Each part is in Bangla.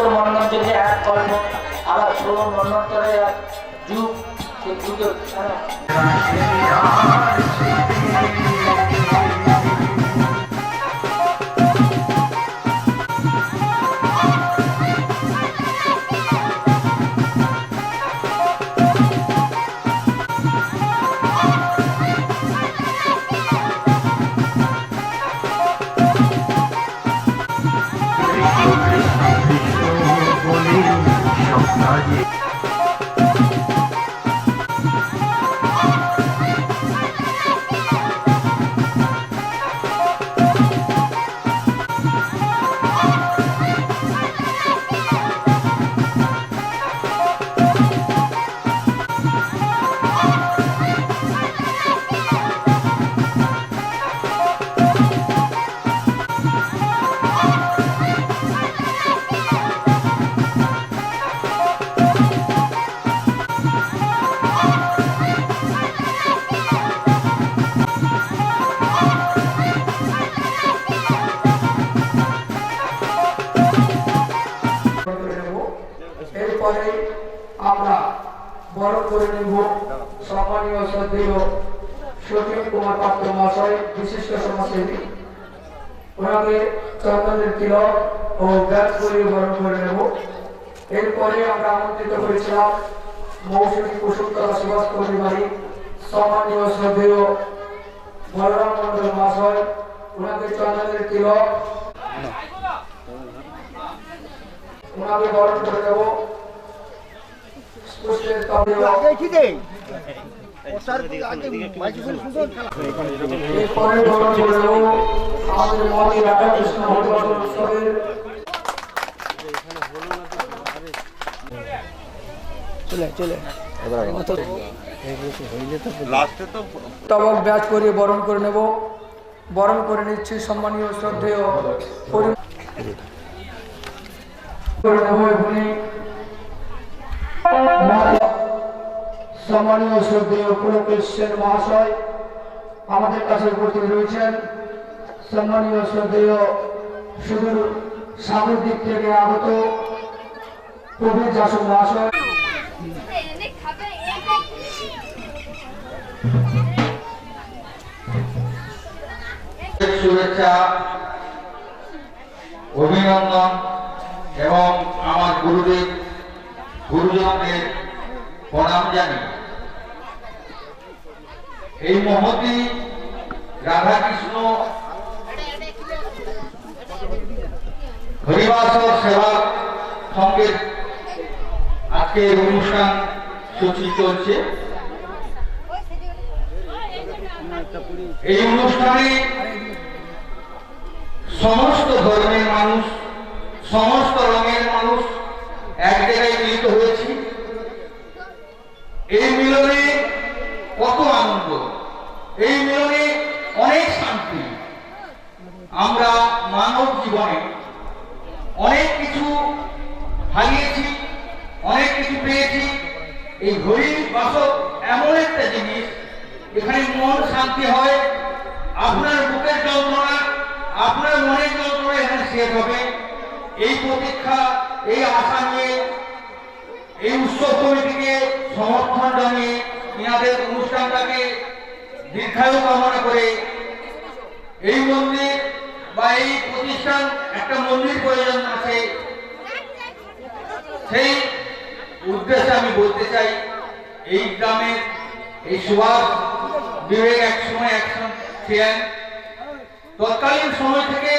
ঠাকুর থেকে এক কল্প আবার ষোলো মন্নন্তরে এক যুগ সে যুগে হ্যাঁ। নেব সম্মানীয় শ্রদ্ধেয় সতীন কুমার পাত্র মহাশয়, বিশিষ্ট সমাজসেবী, ওনাকে চন্দনের তিলক ও ব্যাস করিয়ে বরণ করে নেব। এরপরে আমরা আমন্ত্রিত করেছিলাম মৌসুমী কুসুমতলা সুভাষ পরিবারী সম্মানীয় শ্রদ্ধেয় বলরাম মন্ডল মহাশয়, ওনাকে চন্দনের তিলক, ওনাকে বরণ করে দেবো পুষ্পের তবে এরপরে বরণ করে দেবো আমাদের মহাবী রাধাকৃষ্ণ হরিবাসন উৎসবের তবক ব্যাচ করিয়ে বরণ করে নেব বরণ করে নিচ্ছি সম্মানীয় শ্রদ্ধেয় করে নেব সম্মানীয় শ্রদ্ধেয় পুলকেশ সেন মহাশয়, আমাদের কাছে উপস্থিত রয়েছেন সম্মানীয় শ্রদ্ধেয় সুদূর সাগর দিক থেকে আগত প্রবীর জাসু মহাশয়। শুভেচ্ছা, অভিনন্দন এবং আমার গুরুদেব, গুরুজনদের প্রণাম জানি এই মহতি রাধাকৃষ্ণ হরিবাসর সেবা সঙ্গের আজকের অনুষ্ঠান সূচি চলছে এই অনুষ্ঠানে সমস্ত ধর্মের মানুষ, সমস্ত রঙের মানুষ এক জায়গায় মিলিত হয়েছি। এই মিলনে এই মিলনে অনেক শান্তি। আমরা মানব জীবনে অনেক কিছু হারিয়েছি, অনেক কিছু পেয়েছি। এই হরি বাসক এমন একটা জিনিস এখানে মন শান্তি হয়, আপনার বুকের যন্ত্রণা, আপনার মনের যন্ত্রণা এখানে শেষ হবে। এই প্রতীক্ষা, এই আশা নিয়ে, এই উৎসব কমিটিকে সমর্থন জানিয়ে ইনাদের অনুষ্ঠানটাকে দীর্ঘায়ু কামনা করে এই মন্দির বা এই প্রতিষ্ঠান একটা মন্দির প্রয়োজন আছে। সেই উদ্দেশ্যে আমি বলতে চাই, এই গ্রামের এই সুভাষ বিবেক এক সময় একজন ছিলেন। তৎকালীন সময় থেকে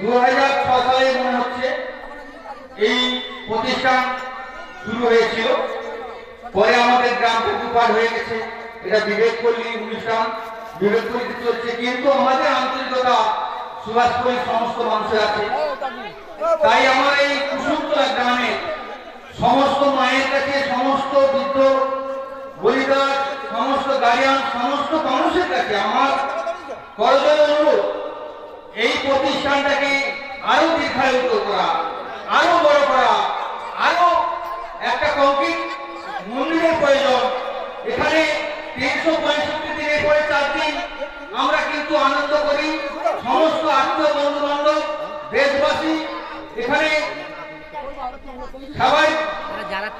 দু হাজার ছ সালে মনে হচ্ছে এই প্রতিষ্ঠান শুরু হয়েছিল। পরে আমাদের গ্রাম দুপাট হয়ে গেছে। এটা বিবেক পল্লী অনুষ্ঠান। বিবেক পল্লীতে চলছে কিন্তু আমাদের আন্তরিকতা সুভাষপল্লীর সমস্ত মানুষের আছে তাই আমার এই কুসুমতলা গ্রামে সমস্ত মায়ের কাছে, সমস্ত বৃদ্ধ, বলিদার, সমস্ত গার্ডিয়ান সমস্ত মানুষের কাছে আমার করজোর অনুরোধ, এই প্রতিষ্ঠানটাকে আরও দীর্ঘায়িত করা, আরও বড় করা, আরও একটা কংক্রিট মন্দিরের প্রয়োজন এখানে তিনশো পঁয়ষট্টি দিনের পরে চার দিন আমরা কিন্তু আনন্দ করি সমস্ত আত্মীয় বন্ধু বান্ধব দেশবাসী এখানে সবাই যারা ঠিক দেয় মত করো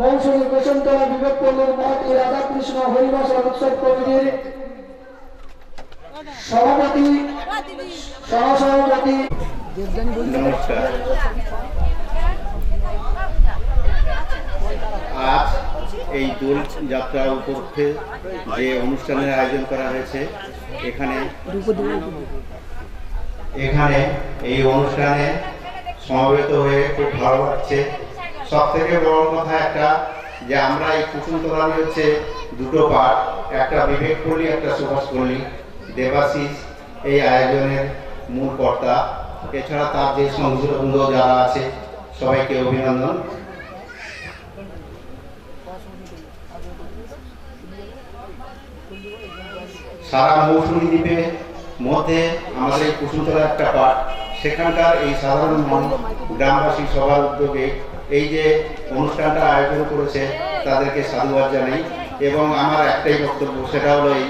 মৌসুমী বসন্তলা বিবেক পল্লীর মহতি রাধাকৃষ্ণ হরিবাস উৎসব কমিটির সভাপতি, সহসভাপতি। আজ এই দোল যাত্রা উপলক্ষে যে অনুষ্ঠানের আয়োজন করা হয়েছে, এখানে এখানে এই অনুষ্ঠানে সমবেত হয়ে খুব ভালো লাগছে। সব থেকে বড় কথা একটা, যে আমরা এই কুসুমতলামি হচ্ছে দুটো পার্ট, একটা বিবেক পল্লী, একটা সুভাষ পল্লী, দেবাশিস এই আয়োজনের মূল কর্তা। এছাড়া তার যে সংযোগবৃন্দ যারা আছে, সবাইকে অভিনন্দন। সারা মৌসুমী দ্বীপের মধ্যে আমাদের এই কুসুমতলা একটা পার্ট, সেখানকার এই সাধারণ গ্রামবাসী সবার উদ্যোগে এই যে অনুষ্ঠানটা আয়োজন করেছে, তাদেরকে সাধুবাদ জানাই। এবং আমার একটাই বক্তব্য, সেটা হলো এই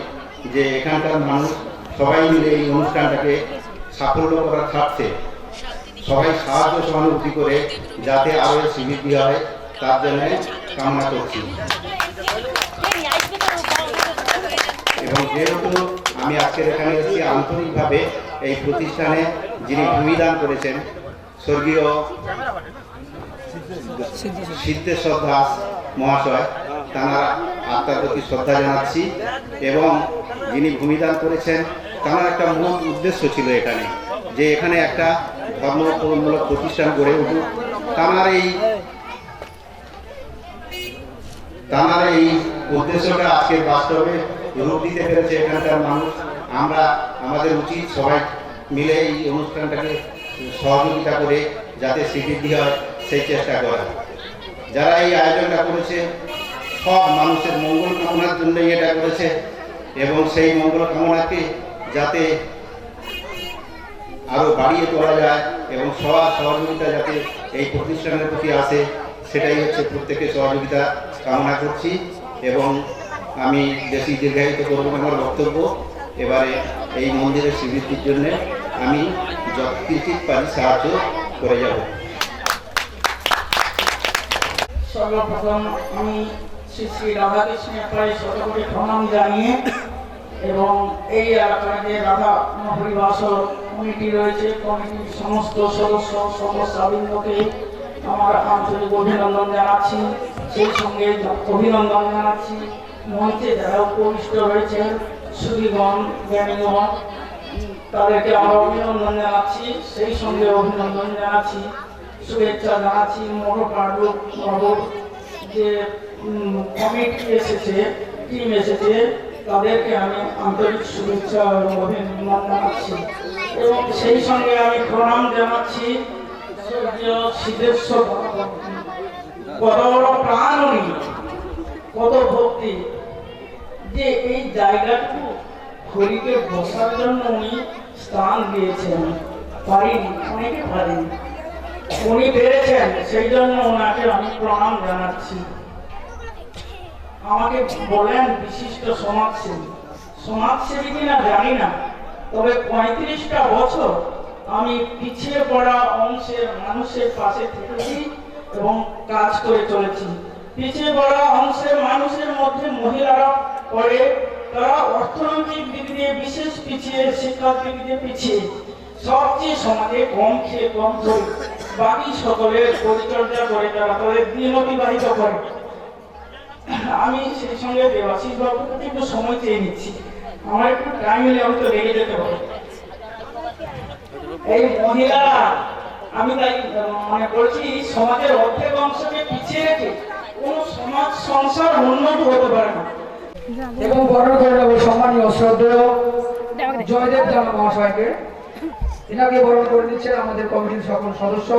যে এখানকার মানুষ সবাই মিলে এই অনুষ্ঠানটাকে সাফল্য করার স্বার্থে সবাই সাহায্য সহানুভূতি করে যাতে আরও সমৃদ্ধি হয়, তার জন্য কামনা করছি। এবং যেহেতু আমি আজকের এখানে এসেছি, আন্তরিকভাবে এই প্রতিষ্ঠানে যিনি ভূমিদান করেছেন, স্বর্গীয় সিদ্ধেশ্বর। দাস মহাশয়, তাঁর আত্মার প্রতি শ্রদ্ধা জানাচ্ছি এবং যিনি ভূমিদান করেছেন তাঁর একটা মূল উদ্দেশ্য ছিল এখানে, যে এখানে একটা ধর্মমূলক প্রতিষ্ঠান গড়ে উঠুক। তাঁর এই তাঁর এই উদ্দেশ্যটা আজকে বাস্তবে রূপ দিতে পেরেছে এখানকার মানুষ। আমরা, আমাদের উচিত সবাই মিলে এই অনুষ্ঠানটাকে সহযোগিতা করে যাতে স্বীকৃতি হয়। সেই চেষ্টা করা। যারা এই আয়োজনটা করেছে, সব মানুষের মঙ্গল কামনার জন্যই এটা করেছে এবং সেই মঙ্গল কামনাকে যাতে আরও বাড়িয়ে তোলা যায় এবং সবার সহযোগিতা যাতে এই প্রতিষ্ঠানের প্রতি আসে, সেটাই হচ্ছে প্রত্যেকের সহযোগিতা কামনা করছি এবং আমি বেশি দীর্ঘায়িত করব আমার বক্তব্য। এবারে এই মন্দিরের শ্রীবৃদ্ধির জন্য আমি যত কিছু পারি সাহায্য করে যাব। সর্বপ্রথম আমি শ্রী শ্রী রাধাকৃষ্ণের প্রায় শতকোটি প্রণাম জানিয়ে এবং এই এলাকায় যে রাধা পরিবাসর কমিটি রয়েছে, কমিটির সমস্ত সদস্য সদস্যবৃন্দকে আমার আন্তরিক অভিনন্দন জানাচ্ছি। সেই সঙ্গে অভিনন্দন জানাচ্ছি। মঞ্চে যারা উপবিষ্ট রয়েছেন সুদীগণ জ্ঞানীগণ, তাদেরকে আমরা অভিনন্দন জানাচ্ছি। সেই সঙ্গে অভিনন্দন জানাচ্ছি। শুভেচ্ছা জানাচ্ছি মোটরকার্ড বাবুর যে কমিটি এসেছে টিম এসেছে, তাদেরকে আমি আন্তরিক শুভেচ্ছা অভিনন্দন জানাচ্ছি। এবং সেই সঙ্গে আমি প্রণাম জানাচ্ছি স্বর্গীয় সিদ্ধেশ্বর কত বড় প্রাণ কত ভক্তি যে এই জায়গাটুকু হরিকে বসার জন্য উনি স্থান দিয়েছেন। পারিনি, অনেকে পারেনি। উনি পেরেছেন সেই জন্য ওনাকে আমি প্রণাম জানাচ্ছি। আমাকে বলেন বিশিষ্ট সমাজসেবী। সমাজসেবী কিনা জানি না, তবে পঁয়ত্রিশটা বছর আমি পিছিয়ে পড়া অংশের মানুষের পাশে থেকেছি এবং কাজ করে চলেছি। পিছিয়ে পড়া অংশের মানুষের মধ্যে মহিলারা পড়ে, তারা অর্থনৈতিক দিক দিয়ে বিশেষ পিছিয়ে, শিক্ষার দিক দিয়ে পিছিয়ে। সবচেয়ে সমাজে কম খেয়ে কম ধরে বাকি সকলের পরিচর্যা করে তারা তাদের দিন অতিবাহিত করে। আমি সেই সঙ্গে দেবাশিস বাবুর একটু সময় চেয়ে নিচ্ছি। আমার একটু টাইম হলে হয়তো লেগে যেতে পারে এই মহিলারা আমি তাই মানে বলছি সমাজের অর্ধেক অংশকে পিছিয়ে রেখে কোন সমাজ সংসার উন্নত হতে পারে না। এবং করে নেব সম্মানীয় শ্রদ্ধেয় জয়দেব জানা মহাশয়কে। এনাকে বরণ করে দিচ্ছেন আমাদের কমিটির সকল সদস্য।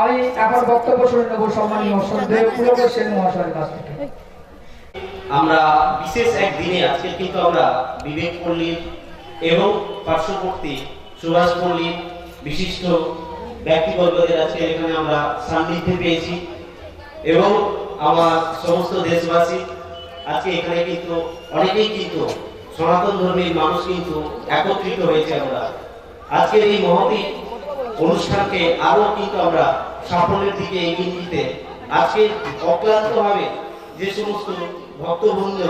আমি এখন বক্তব্য শুনে নেব সম্মানীয় শ্রদ্ধেয় পুলক সেন মহাশয়ের কাছ থেকে। আমরা বিশেষ এক দিনে আজকে কিন্তু আমরা বিবেক পল্লীর এবং পার্শ্ববর্তী সুভাষ পল্লীর বিশিষ্ট ব্যক্তিবর্গদের আজকে এখানে আমরা সান্নিধ্যে পেয়েছি এবং আমার সমস্ত দেশবাসী আজকে এখানে কিন্তু অনেকেই কিন্তু সনাতন ধর্মের মানুষ কিন্তু একত্রিত হয়েছে আমরা। আজকের এই মহতি অনুষ্ঠানকে আরও কিন্তু আমরা সাফল্যের দিকে এগিয়ে নিতে আজকে অক্লান্তভাবে যে সমস্ত ভক্তবৃন্দ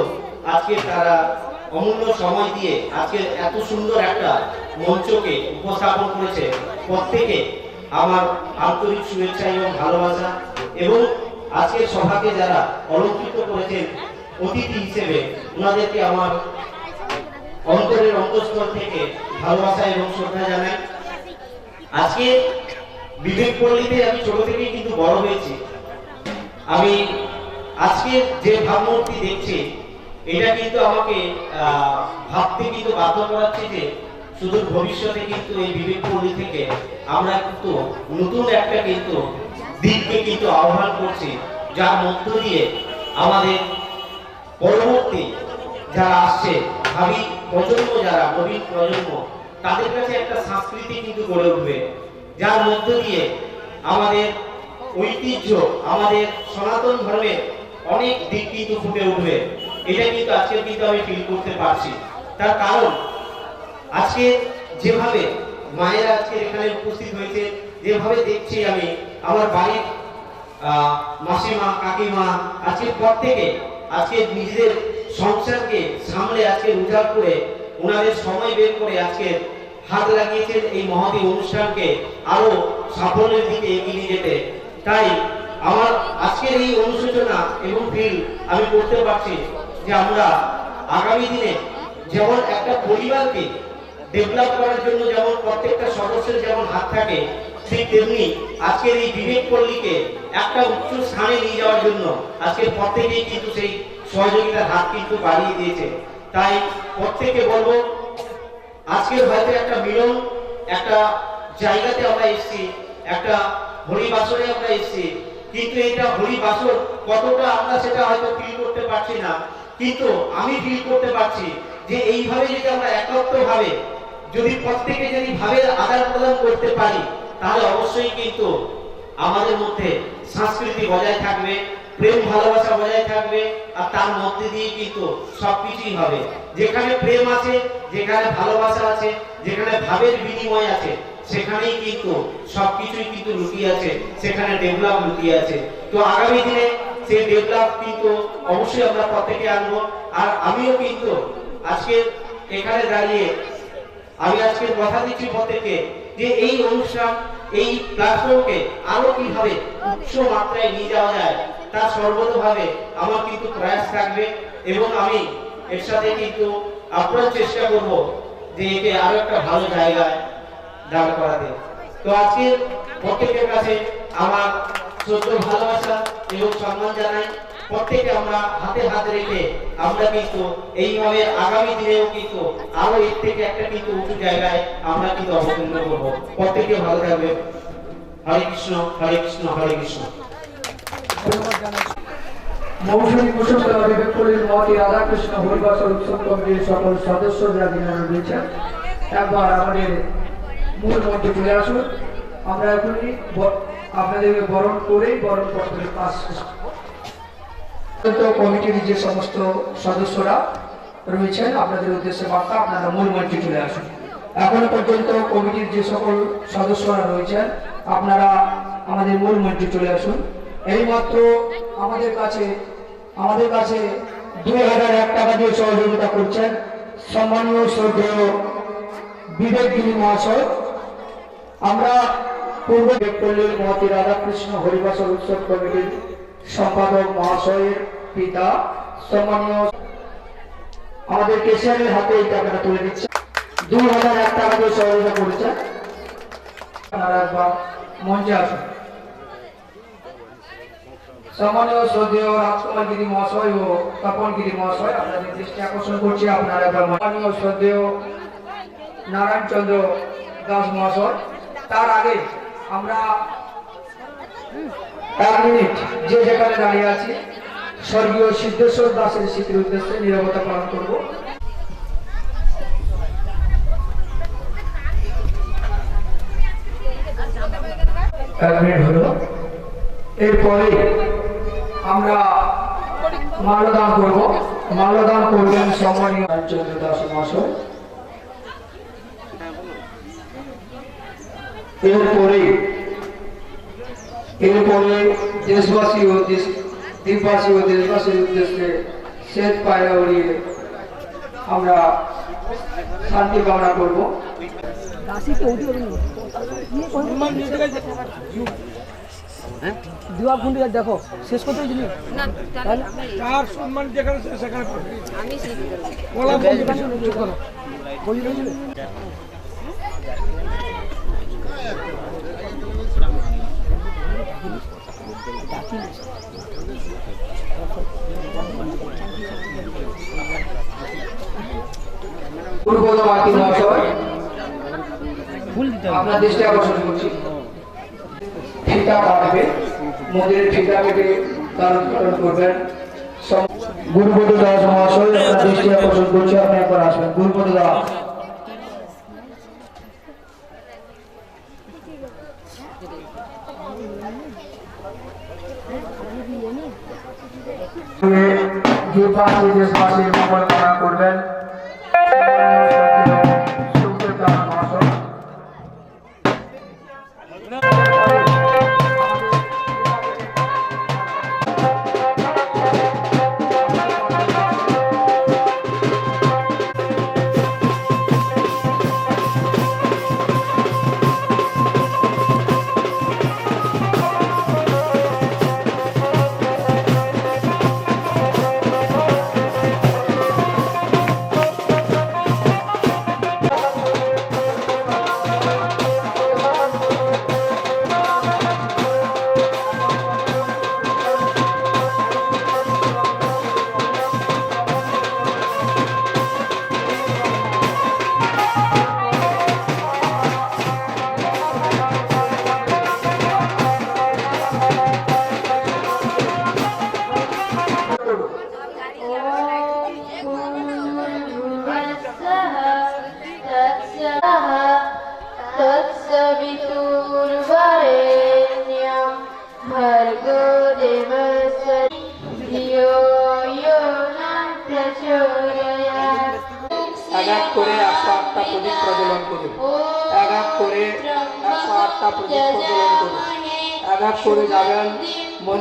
আজকে তারা অমূল্য সময় দিয়ে আজকে এত সুন্দর একটা মঞ্চকে উপস্থাপন করেছে, প্রত্যেকে আমার আন্তরিক শুভেচ্ছা এবং ভালোবাসা এবং আজকের সভাকে যারা অলঙ্কৃত করেছেন, অতিথি হিসেবে ওনাদেরকে আমার অন্তরের অন্তঃস্থল থেকে ভালোবাসা এবং শ্রদ্ধা জানাই। আজকে বিবেক পল্লীতে আমি ছোট থেকেই কিন্তু বড় হয়েছি। আমি আজকে যে ভাবমূর্তি দেখছি, এটা কিন্তু আমাকে ভাবতে কিন্তু বাধ্য করাচ্ছে যে শুধু ভবিষ্যতে কিন্তু এই বিবেক পল্লী থেকে আমরা কিন্তু নতুন একটা কিন্তু দিককে কিন্তু আহ্বান করছি, যার মধ্য দিয়ে আমাদের পরবর্তী যারা আসছে ভাবি প্রজন্ম যারা নবীন প্রজন্ম, তাদের কাছে একটা সংস্কৃতি কিন্তু গড়ে উঠবে। যার মধ্য দিয়ে আমাদের ঐতিহ্য, আমাদের সনাতন ধর্মের অনেক দিক কিন্তু ফুটে উঠবে। এটা কিন্তু আজকে কিন্তু আমি ফিল করতে পারছি। তার কারণ, আজকে যেভাবে মায়েরা আজকে এখানে উপস্থিত হয়েছে, যেভাবে দেখছি আমি আমার বাড়ির মাসিমা, কাকিমা, আজকে প্রত্যেকে, আজকে নিজেদের সংসারকে সামলে আজকে উজাড় করে ওনাদের সময় বের করে আজকে হাত লাগিয়েছেন এই মহতী অনুষ্ঠানকে আরও সাফল্যের দিকে এগিয়ে যেতে। তাই আমার আজকের এই অনুশোচনা এবং ফিল আমি করতে পারছি যে আমরা আগামী দিনে যেমন একটা পরিবারকে ডেভেলপ করার জন্য যেমন প্রত্যেকটা সদস্যের যেমন হাত থাকে, ঠিক তেমনি আজকের এই বিবেক পল্লীকে একটা উচ্চ স্থানে নিয়ে যাওয়ার জন্য আজকে প্রত্যেকেই কিন্তু সেই সহযোগিতার হাত কিন্তু বাড়িয়ে দিয়েছে। তাই প্রত্যেককে বলব, আজকের হয়তো একটা মিলন, একটা জায়গাতে আমরা এসেছি, একটা হরি বাসরে আমরা এসেছি, কিন্তু এটা হরি বাসর কতটা আমরা সেটা হয়তো ফিল করতে পারছি না। কিন্তু আমি ফিল করতে পারছি যে এইভাবে যদি আমরা একত্র ভাবে যদি প্রত্যেকে যদি ভাবের আদান প্রদান করতে পারি, তাহলে অবশ্যই কিন্তু আমাদের মধ্যে সংস্কৃতি বজায় থাকবে প্রেম, ভালোবাসা বজায় থাকবে আর তার মধ্যে দিয়ে কিন্তু সবকিছুই হবে। যেখানে প্রেম আছে, যেখানে ভালোবাসা আছে, যেখানে ভাবের বিনিময় আছে, সেখানেই কিন্তু সবকিছুই কিন্তু লুকিয়ে আছে, সেখানে ডেভেলপ লুকিয়ে আছে। তো আগামী দিনে সেই ডেভেলপ কিন্তু অবশ্যই আমরা প্রত্যেকে আনব। আর আমিও কিন্তু আজকে এখানে দাঁড়িয়ে আমি আজকে কথা দিচ্ছি প্রত্যেককে যে এই অনুষ্ঠান, এই প্ল্যাটফর্মকে আরও কীভাবে উচ্চ মাত্রায় নিয়ে যাওয়া যায় তার সর্বতভাবে আমার কিন্তু প্রয়াস থাকবে এবং আমি এর সাথে কিন্তু আপ্রাণ চেষ্টা করব যে একে আরও একটা ভালো জায়গায় দাঁড় করাতে। তো আজকে প্রত্যেকের কাছে আমার সত্য ভালোবাসা এবং সম্মান জানাই। প্রত্যেকে আমরা হাতে হাত রেখে আমরা কিন্তু এইভাবে আগামী দিনেও কিন্তু আরও এর থেকে একটা কিন্তু উঁচু জায়গায় আমরা কিন্তু অবতীর্ণ করব। প্রত্যেকে ভালো থাকবে হরে কৃষ্ণ হরে কৃষ্ণ হরে কৃষ্ণ। মৌসুমী রাধাকৃষ্ণ উৎসব কমিটির সকল একবার আমাদের মূল চলে আসুন। আমরা এখনই আপনাদেরকে বরণ করেই বরণ পাশ শেষ কমিটির যে সমস্ত সদস্যরা রয়েছেন, আপনাদের উদ্দেশ্যে বার্তা, আপনারা মূল মঞ্চে চলে আসুন। এখনও পর্যন্ত কমিটির যে সকল সদস্যরা রয়েছেন, আপনারা আমাদের মূল মঞ্চে চলে আসুন। এইমাত্র আমাদের কাছে আমাদের কাছে দুই হাজার এক টাকা দিয়ে সহযোগিতা করছেন সম্মানীয় শ্রদ্ধেয় বিবেক গিরি মহাশয়। আমরা পূর্ব বেকপল্লীর মহাতি রাধাকৃষ্ণ হরিবাসর উৎসব কমিটির সম্পাদক মহাশয়ের পিতা, সম্মানীয় আমাদের কেশিয়ারের হাতে এই টাকাটা তুলে দিচ্ছে। দুই হাজার এক টাকা দিয়ে সহযোগিতা করেছেন। আপনারা একবার মঞ্চে আসুন। সম্মানীয় শ্রদ্ধেয় রাজকুমার গিরি মহাশয় ও তপন গিরি মহাশয়, আপনাদের দৃষ্টি আকর্ষণ করছি, আপনারা সম্মানীয় শ্রদ্ধেয় নারায়ণ চন্দ্র দাস মহাশয়। তার আগে আমরা এক মিনিট যে যেখানে দাঁড়িয়ে আছি, স্বর্গীয় সিদ্ধেশ্বর দাসের স্মৃতির উদ্দেশ্যে নিরবতা পালন করব। এক মিনিট হলো। এরপরে আমরা মাল্যদান করব। মাল্যদান করবেন সম্মানীয় রামচন্দ্র দাস মহাশয়। এরপরে এরপরে দেশবাসী ও দেশ, দ্বীপবাসী ও দেশবাসীর উদ্দেশ্যে শ্বেত পায়রা উড়িয়ে আমরা শান্তি কামনা করব। দুয়া ঘণ্টা দেখো শেষ করতে দিলি তার সম্মান যেখানে সেখানে দেবো বলা মাতৃ মহাশয় আপনার দৃষ্টি আকর্ষণ করছি। ফিতা কাটবে মন্দিরের ফিতা কেটে তার উদ্ঘাটন করবেন। গুরুপদ দাস মহাশয়, আপনার দৃষ্টি আকর্ষণ করছি, আপনি একবার আসবেন। গুরুপদ দাস। দ্বীপবাসী দেশবাসীর মঙ্গল কামনা করবেন।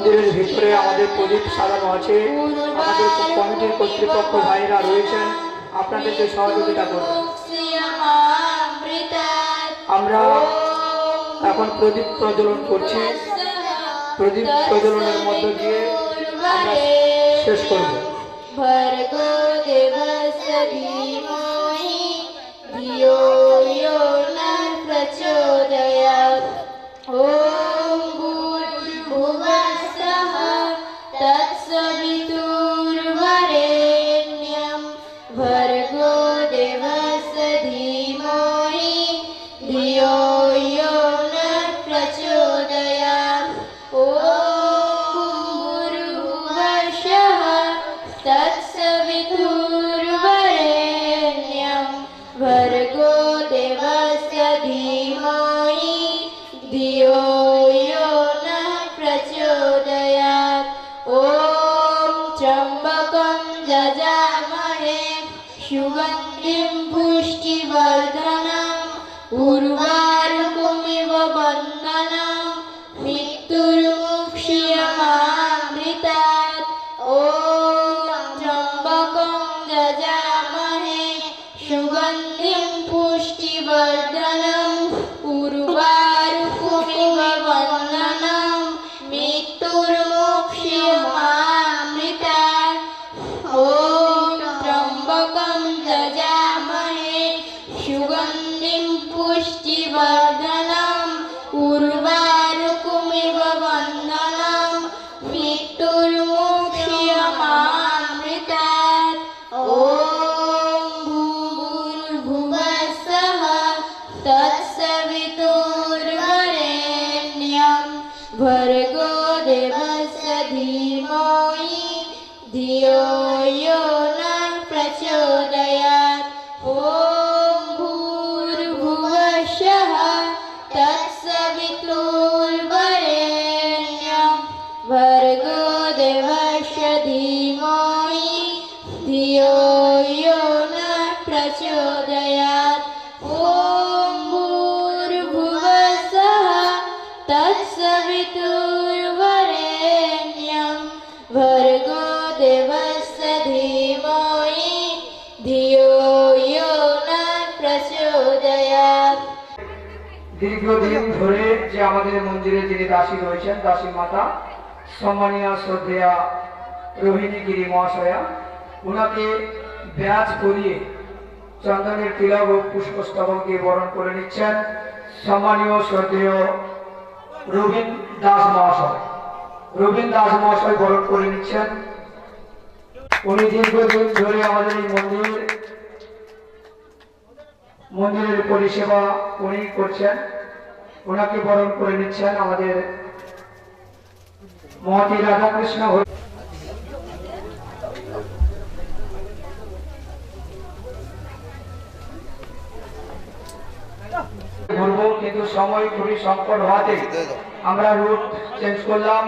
মন্দিরের ভিতরে আমাদের প্রদীপ সাজানো আছে আমাদের কমিটির কর্তৃপক্ষ ভাইরা রয়েছেন আপনাদেরকে সহযোগিতা করবেন আমরা এখন প্রদীপ প্রজ্বলন করছি প্রদীপ প্রজ্বলনের মধ্য দিয়ে আমরা শেষ করব भर्गो देवस्य धीमहि धियो यो न प्रचोदयात् আমাদের মন্দিরে যিনি দাসী রয়েছেন, দাসী মাতা, সম্মানীয়, শ্রদ্ধেয়া রোহিণী গিরি মহাশয়া ওনাকে ব্যাজ করিয়ে চন্দনের তিলক ও পুষ্পস্তবক বরণ করে নিচ্ছেন সম্মানীয়, শ্রদ্ধেয় রবীন দাস মহাশয়। রবীন দাস মহাশয় বরণ করে নিচ্ছেন। উনি দীর্ঘদিন ধরে আমাদের এই মন্দির, মন্দিরের পরিষেবা উনি করছেন। ওনাকে বরণ করে নিচ্ছেন আমাদের মহাতি রাধাকৃষ্ণ কিন্তু সময় খুবই সংকট হওয়াতে আমরা রুট চেঞ্জ করলাম।